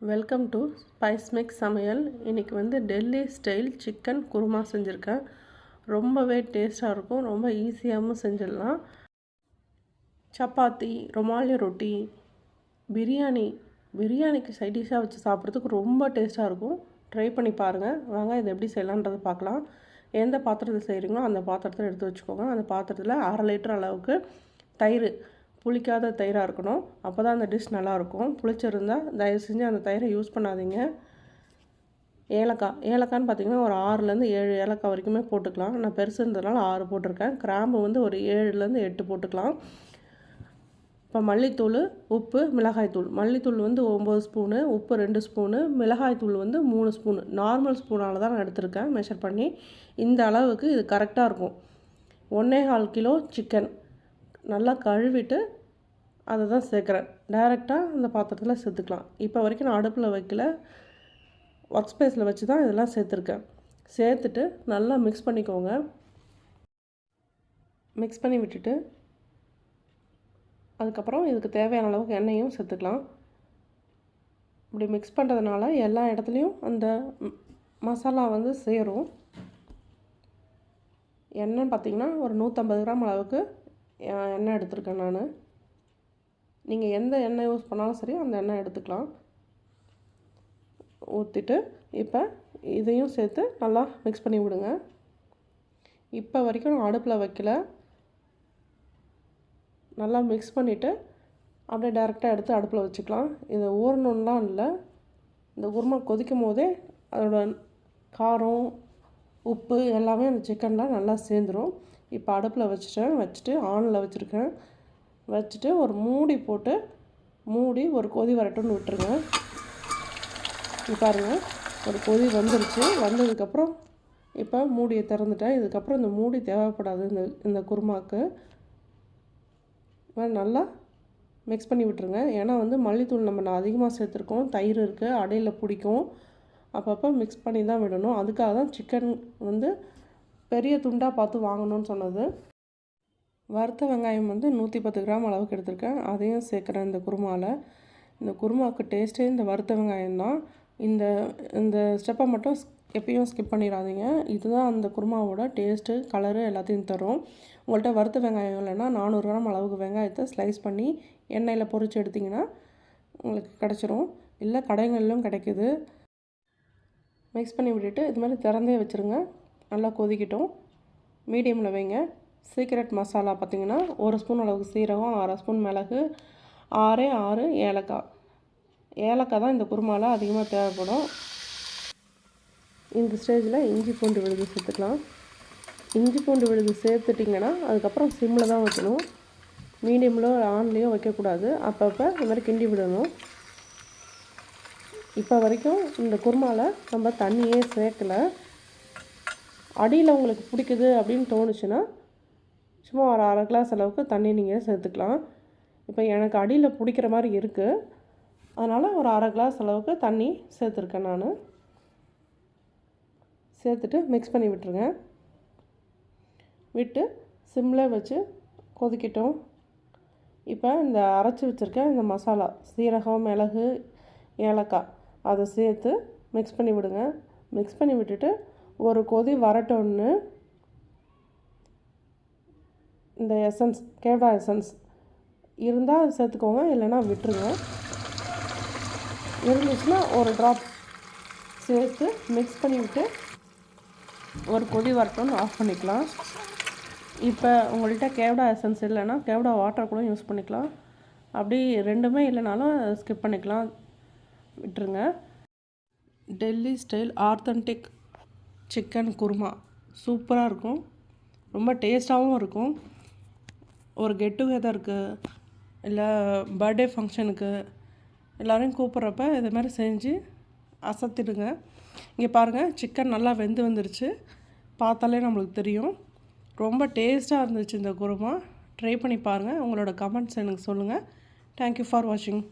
Welcome to spice mix சமையல். இன்றைக்கி வந்து டெல்லி ஸ்டைல் சிக்கன் குருமா செஞ்சுருக்கேன். ரொம்பவே டேஸ்ட்டாக இருக்கும். ரொம்ப ஈஸியாகவும் செஞ்சிடலாம். சப்பாத்தி ரொமாலி ரொட்டி பிரியாணி. பிரியாணிக்கு சைடிஷாக வச்சு சாப்பிட்றதுக்கு ரொம்ப டேஸ்ட்டாக இருக்கும். ட்ரை பண்ணி பாருங்கள் வாங்க இதை எப்படி செய்யலான்றதை பார்க்கலாம். எந்த பாத்திரத்தில் செய்கிறீங்களோ அந்த பாத்திரத்தில் எடுத்து வச்சுக்கோங்க. அந்த பாத்திரத்தில் அரை லிட்டர் அளவுக்கு தயிர் புளிக்காத தயிராக இருக்கணும். அப்போ தான் அந்த டிஷ் நல்லாயிருக்கும். புளிச்சிருந்தால் தயவு செஞ்சு அந்த தயிரை யூஸ் பண்ணாதீங்க. ஏலக்காய் ஏலக்காய்னு பார்த்திங்கன்னா ஒரு ஆறுலேருந்து ஏழு ஏலக்காய் வரைக்குமே போட்டுக்கலாம். நான் பெருசு இருந்ததுனால ஆறு போட்டிருக்கேன். கிராம்பு வந்து ஒரு ஏழுலேருந்து எட்டு போட்டுக்கலாம். இப்போ மல்லித்தூள் உப்பு மிளகாய்த்தூள் மல்லித்தூள் வந்து ஒம்பது ஸ்பூனு உப்பு ரெண்டு ஸ்பூனு மிளகாய்த்தூள் வந்து மூணு ஸ்பூனு. நார்மல் ஸ்பூனால் தான் நான் எடுத்திருக்கேன். மெஷர் பண்ணி இந்த அளவுக்கு இது கரெக்டாக இருக்கும். ஒன்றே கால் கிலோ சிக்கன் நல்லா கழுவிட்டு அதை தான் சேர்க்குறேன். டைரெக்டாக அந்த பாத்திரத்தில் சேர்த்துக்கலாம். இப்போ வரைக்கும் நான் அடுப்பில் வைக்கல. ஒர்க் ஸ்பேஸில் வச்சு தான் இதெல்லாம் சேர்த்துருக்கேன். சேர்த்துட்டு நல்லா மிக்ஸ் பண்ணிக்கோங்க. மிக்ஸ் பண்ணி விட்டுட்டு அதுக்கப்புறம் இதுக்கு தேவையான அளவுக்கு எண்ணெயும் சேர்த்துக்கலாம். இப்படி மிக்ஸ் பண்ணுறதுனால எல்லா இடத்துலையும் அந்த மசாலா வந்து சேரும். எண்ணெய் பார்த்திங்கன்னா ஒரு நூற்றம்பது கிராம் அளவுக்கு எண்ணெய் எடுத்திருக்கேன் நான். நீங்கள் எந்த எண்ணெய் யூஸ் பண்ணாலும் சரி அந்த எண்ணெய் எடுத்துக்கலாம். ஊற்றிட்டு இப்போ இதையும் சேர்த்து நல்லா மிக்ஸ் பண்ணி விடுங்க. இப்போ வரைக்கும் நான் அடுப்பில் வைக்கல. நல்லா மிக்ஸ் பண்ணிவிட்டு அப்படியே டேரெக்டாக எடுத்து அடுப்பில் வச்சுக்கலாம். இதை ஊறணுன்னா இல்லை. இந்த குருமா கொதிக்கும் போதே அதோட காரம் உப்பு எல்லாமே அந்த சிக்கனில் நல்லா சேர்ந்துடும் இப்போ அடுப்பில் வச்சுட்டேன் வச்சுட்டு ஆனில் வச்சுருக்கேன். வச்சுட்டு ஒரு மூடி போட்டு மூடி ஒரு கொதி வரட்டும்னு விட்டுருங்க. இது பாருங்கள் ஒரு கொதி வந்துருச்சு. வந்ததுக்கப்புறம் இப்போ மூடியை திறந்துட்டேன். இதுக்கப்புறம் இந்த மூடி தேவைப்படாது இந்த இந்த குருமாவுக்கு. நல்லா மிக்ஸ் பண்ணி விட்டுருங்க. ஏன்னா வந்து மல்லித்தூள் நம்ம நான் அதிகமாக சேர்த்துருக்கோம். தயிர் இருக்குது அடையில் பிடிக்கும். அப்பப்போ மிக்ஸ் பண்ணி தான் விடணும். அதுக்காக தான் சிக்கன் வந்து பெரிய துண்டாக பார்த்து வாங்கணும்னு சொன்னது. வறுத்த வெங்காயம் வந்து நூற்றி பத்து கிராம் அளவுக்கு எடுத்திருக்கேன். அதையும் சேர்க்குறேன் இந்த குருமாவில் இந்த குருமாவுக்கு டேஸ்ட்டே இந்த வறுத்த வெங்காயம் தான். இந்த இந்த ஸ்டெப்பை மட்டும் எப்பயும் ஸ்கிப் பண்ணிடாதீங்க. இதுதான் அந்த குருமாவோட டேஸ்ட்டு கலரு எல்லாத்தையும் தரும். உங்கள்கிட்ட வறுத்த வெங்காயம் இல்லைன்னா நானூறு கிராம் அளவுக்கு வெங்காயத்தை ஸ்லைஸ் பண்ணி எண்ணெயில் பொறிச்சு எடுத்திங்கன்னா உங்களுக்கு கிடச்சிரும். இல்லை கடைகளிலும் கிடைக்கிது. மிக்ஸ் பண்ணி விட்டுட்டு இது மாதிரி திறந்தே வச்சுருங்க. நல்லா கொதிக்கட்டும். மீடியமில் வைங்க. சீக்ரெட் மசாலா பார்த்திங்கன்னா ஒரு ஸ்பூன் அளவுக்கு சீரகம் அரை ஸ்பூன் மிளகு ஆறே ஆறு ஏலக்காய். ஏலக்காய் தான் இந்த குருமாவில் அதிகமாக தேவைப்படும். இந்த ஸ்டேஜில் இஞ்சி பூண்டு விழுது சேர்த்துக்கலாம். இஞ்சி பூண்டு விழுது சேர்த்துட்டிங்கன்னா அதுக்கப்புறம் சிம்மில் தான் வைக்கணும். மீடியமில் ஆன்லேயும் வைக்கக்கூடாது. அப்பப்போ இந்த மாதிரி கிண்டி விடணும். இப்போ வரைக்கும் இந்த குருமாவில் நம்ம தண்ணியே சேர்க்கலை. அடியில் உங்களுக்கு பிடிக்குது அப்படின்னு தோணுச்சுன்னா சும்மா ஒரு அரை கிளாஸ் அளவுக்கு தண்ணி நீங்கள் சேர்த்துக்கலாம். இப்போ எனக்கு அடியில் பிடிக்கிற மாதிரி இருக்குது அதனால் ஒரு அரை கிளாஸ் அளவுக்கு தண்ணி சேர்த்துருக்கேன் நான். சேர்த்துட்டு மிக்ஸ் பண்ணி விட்டுருங்க. விட்டு சிம்மில் வச்சு கொதிக்கிட்டோம். இப்போ இந்த அரைச்சி வச்சுருக்க இந்த மசாலா சீரகம் மிளகு ஏலக்காய் அதை சேர்த்து மிக்ஸ் பண்ணி விடுங்க. மிக்ஸ் பண்ணி விட்டுட்டு ஒரு கொதி வரட்டோன்னு இந்த எசன்ஸ் கேவா எசன்ஸ் இருந்தால் சேர்த்துக்கோங்க இல்லைன்னா விட்டுருங்க. இருந்துச்சுன்னா ஒரு ட்ராப் சேர்த்து மிக்ஸ் பண்ணிவிட்டு ஒரு கொதி வரட்டும்னு ஆஃப் பண்ணிக்கலாம். இப்போ உங்கள்கிட்ட கேவடா எசன்ஸ் இல்லைன்னா கேவடா வாட்டர் கூட யூஸ் பண்ணிக்கலாம். அப்படி ரெண்டுமே இல்லைனாலும் ஸ்கிப் பண்ணிக்கலாம். விட்டுருங்க. Delhi style authentic chicken korma. சூப்பராக இருக்கும். ரொம்ப டேஸ்ட்டாகவும் இருக்கும். ஒரு கெட் டுகெதருக்கு இல்லை பர்த்டே ஃபங்க்ஷனுக்கு எல்லோரையும் கூப்பிட்றப்ப இது மாதிரி செஞ்சு அசத்திடுங்க. இங்கே பாருங்கள் சிக்கன் நல்லா வெந்து வந்துருச்சு. பார்த்தாலே நம்மளுக்கு தெரியும். ரொம்ப டேஸ்ட்டாக இருந்துச்சு இந்த குருமா. ட்ரை பண்ணி பாருங்கள் உங்களோட கமெண்ட்ஸ் எனக்கு சொல்லுங்கள் தேங்க்யூ ஃபார் வாட்சிங்